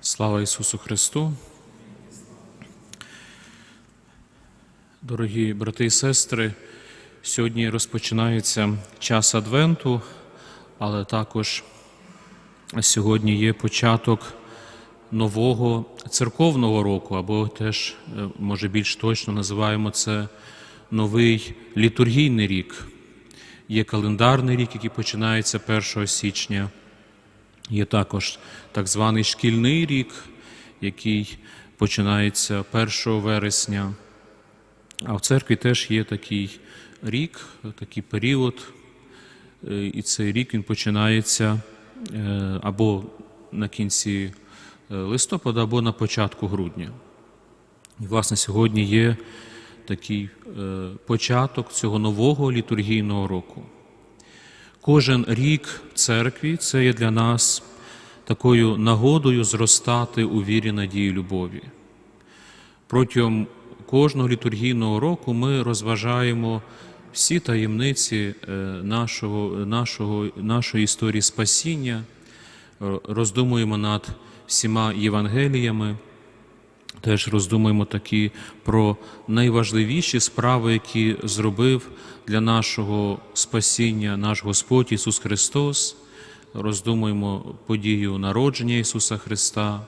Слава Ісусу Христу! Дорогі брати і сестри, сьогодні розпочинається час Адвенту, але також сьогодні є початок нового церковного року, або теж, е, може більш точно називаємо це новий літургійний рік. Є календарний рік, який починається 1 січня. Є також так званий шкільний рік, який починається 1 вересня. А в церкві теж є такий рік, такий період, е, і цей рік він починається е, або на кінці е, листопада, або на початку грудня. І, власне, сьогодні є такий початок цього нового літургійного року. Кожен рік в церкві це є для нас такою нагодою зростати у вірі, надії, любові. Протягом кожного літургійного року ми розважаємо всі таємниці е, нашого, нашого, нашої історії спасіння, е, роздумуємо над всіма Євангеліями, теж роздумуємо такі про найважливіші справи, які зробив для нашого спасіння наш Господь Ісус Христос. Роздумуємо подію народження Ісуса Христа,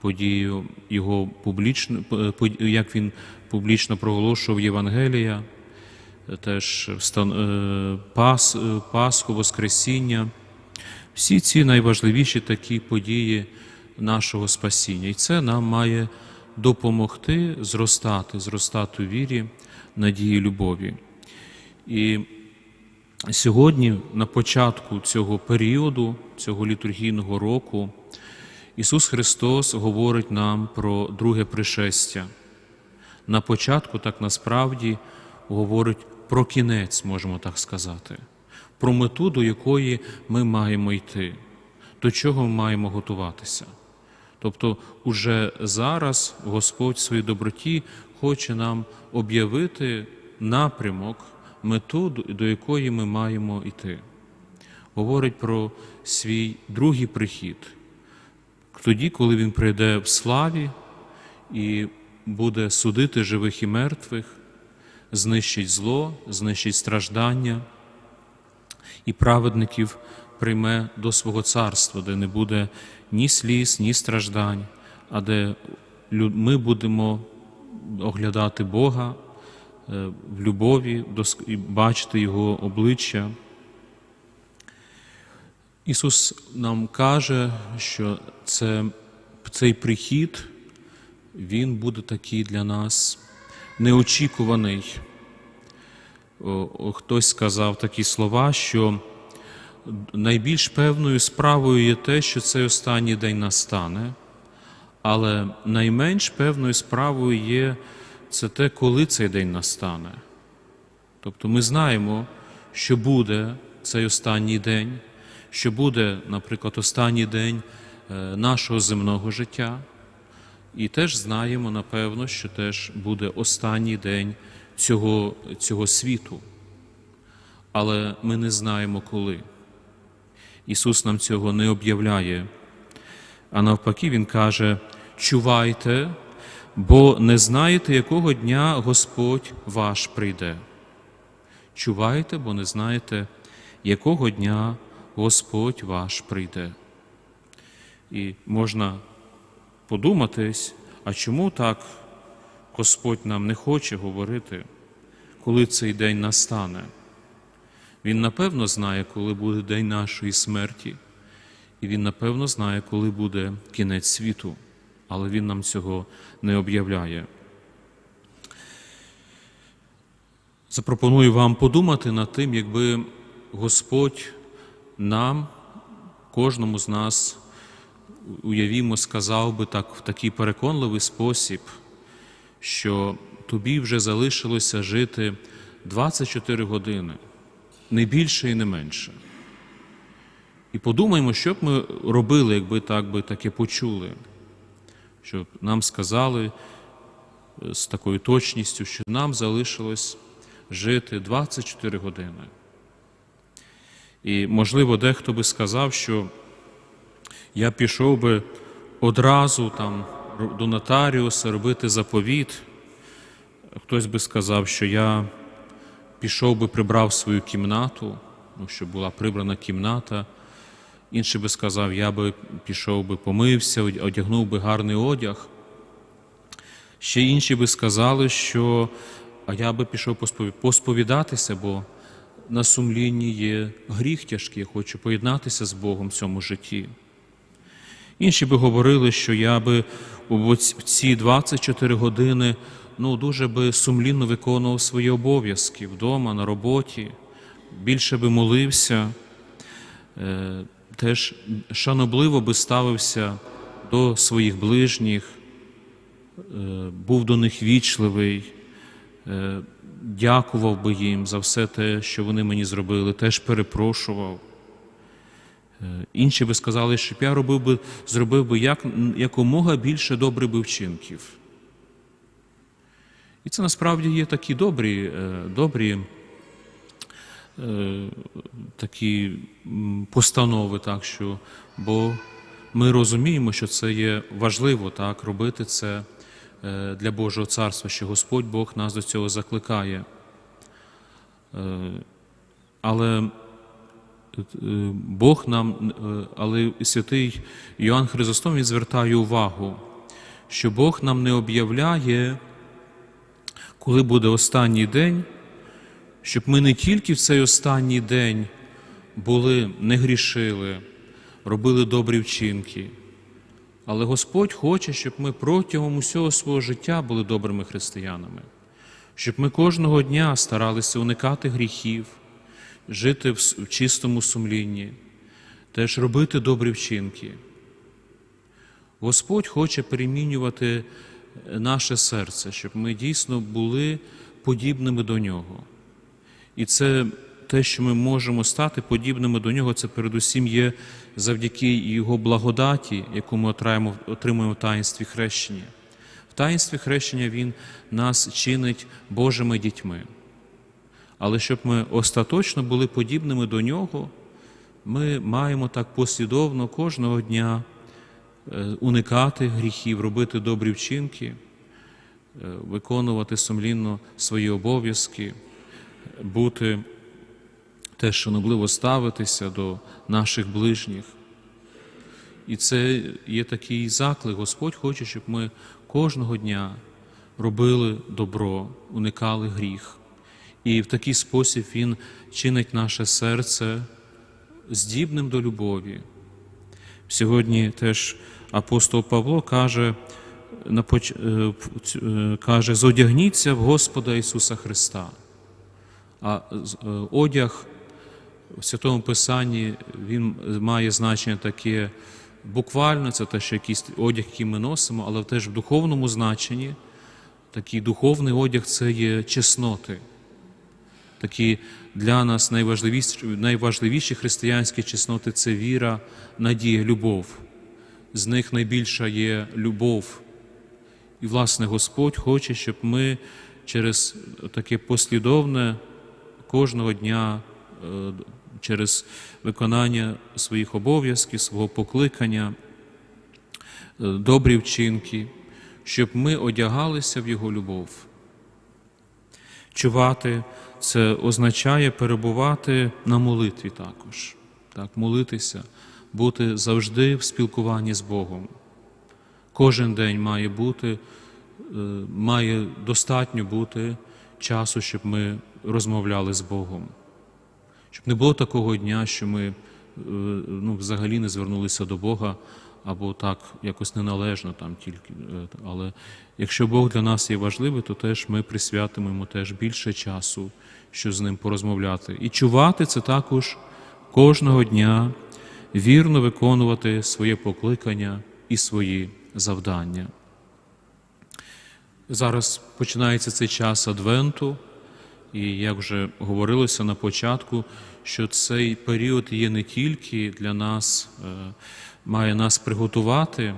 подію Його публічно, як Він публічно проголошував Євангелія, теж е, Пас, е, Пасху, Воскресіння. Всі ці найважливіші такі події нашого спасіння. І це нам має допомогти зростати, зростати у вірі, надії, любові. І сьогодні, на початку цього періоду, цього літургійного року, Ісус Христос говорить нам про друге пришестя. На початку, так насправді, говорить про кінець, можемо так сказати, про мету, до якої ми маємо йти, до чого ми маємо готуватися. Тобто, уже зараз Господь в своїй доброті хоче нам об'явити напрямок, мету, до- якої ми маємо йти. Говорить про свій другий прихід, тоді, коли Він прийде в славі і буде судити живих і мертвих, знищить зло, знищить страждання і праведників прийме до свого царства, де не буде ні сліз, ні страждань, а де ми будемо оглядати Бога е, в любові і бачити Його обличчя. Ісус нам каже, що це, цей прихід, Він буде такий для нас неочікуваний. Хтось сказав такі слова, що найбільш певною справою є те, що цей останній день настане, але найменш певною справою є це те, коли цей день настане. Тобто ми знаємо, що буде цей останній день, що буде, наприклад, останній день е, нашого земного життя, і теж знаємо, напевно, що теж буде останній день цього, цього світу. Але ми не знаємо коли. Ісус нам цього не об'являє. А навпаки, Він каже: чувайте, бо не знаєте, якого дня Господь ваш прийде. Чувайте, бо не знаєте, якого дня Господь ваш прийде. І можна подуматись, а чому так Господь нам не хоче говорити, коли цей день настане? Він напевно знає, коли буде день нашої смерті, і він напевно знає, коли буде кінець світу, але він нам цього не об'являє. Запропоную вам подумати над тим, якби Господь нам, кожному з нас, уявімо, сказав би так в такий переконливий спосіб, що тобі вже залишилося жити 24 години, не більше і не менше. І подумаймо, що б ми робили, якби так би таке почули, щоб нам сказали е, з такою точністю, що нам залишилось жити 24 години. І, можливо, дехто би сказав, що я пішов би одразу там до нотаріуса робити заповіт. Хтось би сказав, що я пішов би прибрав свою кімнату, ну, щоб була прибрана кімната. Інший би сказав, я би пішов би помився, одягнув би гарний одяг. Ще інші би сказали, що а я би пішов посповідатися, бо на сумлінні є гріх тяжкий, я хочу поєднатися з Богом в цьому житті. Інші би говорили, що я би в ці 24 години ну, дуже би сумлінно виконував свої обов'язки вдома, на роботі, більше би молився, е, теж шанобливо би ставився до своїх ближніх, е, був до них вічливий, е, дякував би їм за все те, що вони мені зробили, теж перепрошував. Інші би сказали, щоб я робив би, зробив би як, якомога більше добрих вчинків. І це насправді є такі добрі, е, добрі е, такі постанови, так що, бо ми розуміємо, що це є важливо так, робити це е, для Божого царства, що Господь Бог нас до цього закликає. Але Бог нам, але святий Йоанн Хризостом він звертає увагу, що Бог нам не об'являє, коли буде останній день, щоб ми не тільки в цей останній день були, не грішили, робили добрі вчинки, але Господь хоче, щоб ми протягом усього свого життя були добрими християнами, щоб ми кожного дня старалися уникати гріхів, жити в чистому сумлінні, теж робити добрі вчинки. Господь хоче перемінювати наше серце, щоб ми дійсно були подібними до Нього. І це те, що ми можемо стати подібними до Нього, це передусім є завдяки Його благодаті, яку ми отримуємо, в таїнстві хрещення. В таїнстві хрещення Він нас чинить Божими дітьми. Але щоб ми остаточно були подібними до Нього, ми маємо так послідовно кожного дня уникати гріхів, робити добрі вчинки, е, виконувати сумлінно свої обов'язки, бути теж шанобливо ставитися до наших ближніх. І це є такий заклик. Господь хоче, щоб ми кожного дня робили добро, уникали гріх. І в такий спосіб Він чинить наше серце здібним до любові. Сьогодні теж апостол Павло каже, е, е, каже, зодягніться в Господа Ісуса Христа. А е, одяг в Святому Писанні він має значення таке буквально, це те, що якийсь одяг, який ми носимо, але теж в духовному значенні такий духовний одяг це є чесноти. Такі для нас найважливіші, найважливіші християнські чесноти це віра, надія, любов. З них найбільша є любов. І, власне, Господь хоче, щоб ми через таке послідовне кожного дня, е, через виконання своїх обов'язків, свого покликання, е, добрі вчинки, щоб ми одягалися в Його любов. Чувати це означає перебувати на молитві також, так, молитися, бути завжди в спілкуванні з Богом. Кожен день має бути, е, має достатньо бути часу, щоб ми розмовляли з Богом. Щоб не було такого дня, що ми е, ну, взагалі не звернулися до Бога або так якось неналежно там тільки. е, Але якщо Бог для нас є важливий, то теж ми присвятимо йому теж більше часу, щоб з ним порозмовляти. І чувати це також кожного дня, вірно виконувати своє покликання і свої завдання. Зараз починається цей час Адвенту, і як вже говорилося на початку, що цей період є не тільки для нас, е, має нас приготувати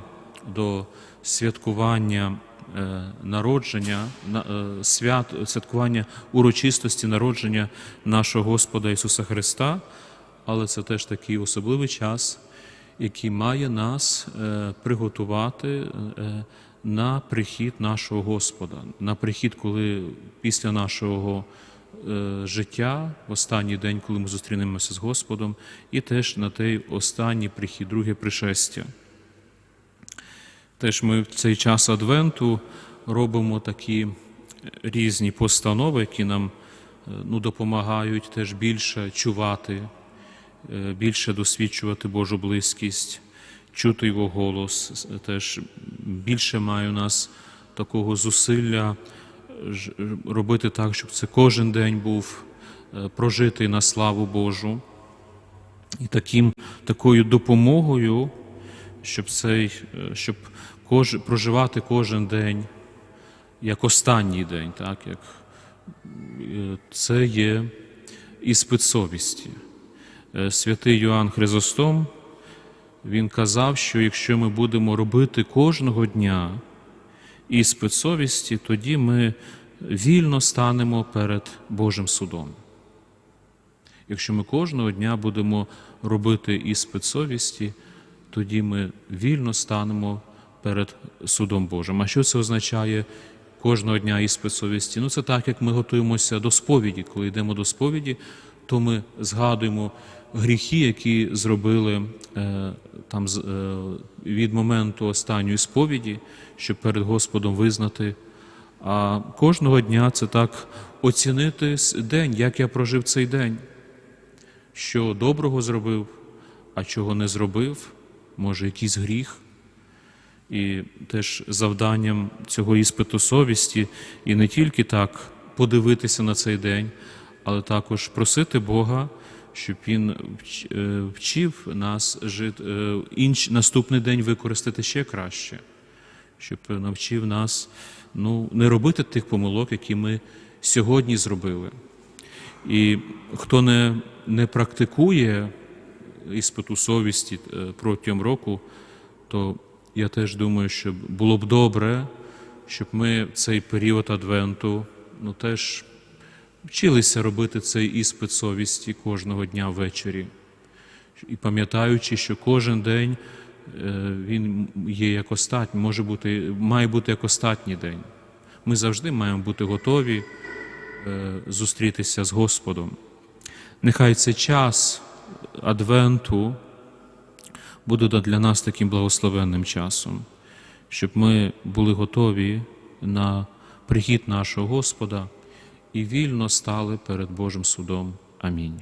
до святкування е, народження, е, свят, святкування урочистості народження нашого Господа Ісуса Христа, але це теж такий особливий час. який має нас е, приготувати е, на прихід нашого Господа, на прихід, коли після нашого е, життя, в останній день, коли ми зустрінемося з Господом, і теж на той останній прихід, друге пришестя. Теж ми в цей час Адвенту робимо такі різні постанови, які нам ну, допомагають теж більше чувати, більше досвідчувати Божу близькість, чути Його голос. Теж більше має у нас такого зусилля е, робити так, щоб це кожен день був е, прожитий на славу Божу. І таким, такою допомогою, щоб, цей, е, щоб кож, проживати кожен день як останній день, так, як, е, це є іспит совісті. Е, Святий Йоанн Хризостом, він казав, що якщо ми будемо робити кожного дня іспит совісті, тоді ми вільно станемо перед Божим судом. Якщо ми кожного дня будемо робити іспит совісті, тоді ми вільно станемо перед судом Божим. А що це означає кожного дня іспит совісті? Ну, це так, як ми готуємося до сповіді. Коли йдемо до сповіді, то ми згадуємо гріхи, які зробили е, там е, від моменту останньої сповіді, щоб перед Господом визнати. А кожного дня це так оцінити день, як я прожив цей день що доброго зробив, а чого не зробив, може, якийсь гріх. І теж завданням цього іспиту совісті, і не тільки так подивитися на цей день, але також просити Бога, щоб Він е, вчив нас жити, е, інш, наступний день використати ще краще, щоб навчив нас ну, не робити тих помилок, які ми сьогодні зробили. І хто не, не практикує іспиту совісті е, протягом року, то я теж думаю, що було б добре, щоб ми цей період Адвенту ну, теж вчилися робити цей іспит совісті кожного дня ввечері. І пам'ятаючи, що кожен день е, він є як остатній, може бути, має бути як остатній день. Ми завжди маємо бути готові е, зустрітися з Господом. Нехай цей час Адвенту буде для нас таким благословенним часом, щоб ми були готові на прихід нашого Господа і вільно стали перед Божим судом. Амінь.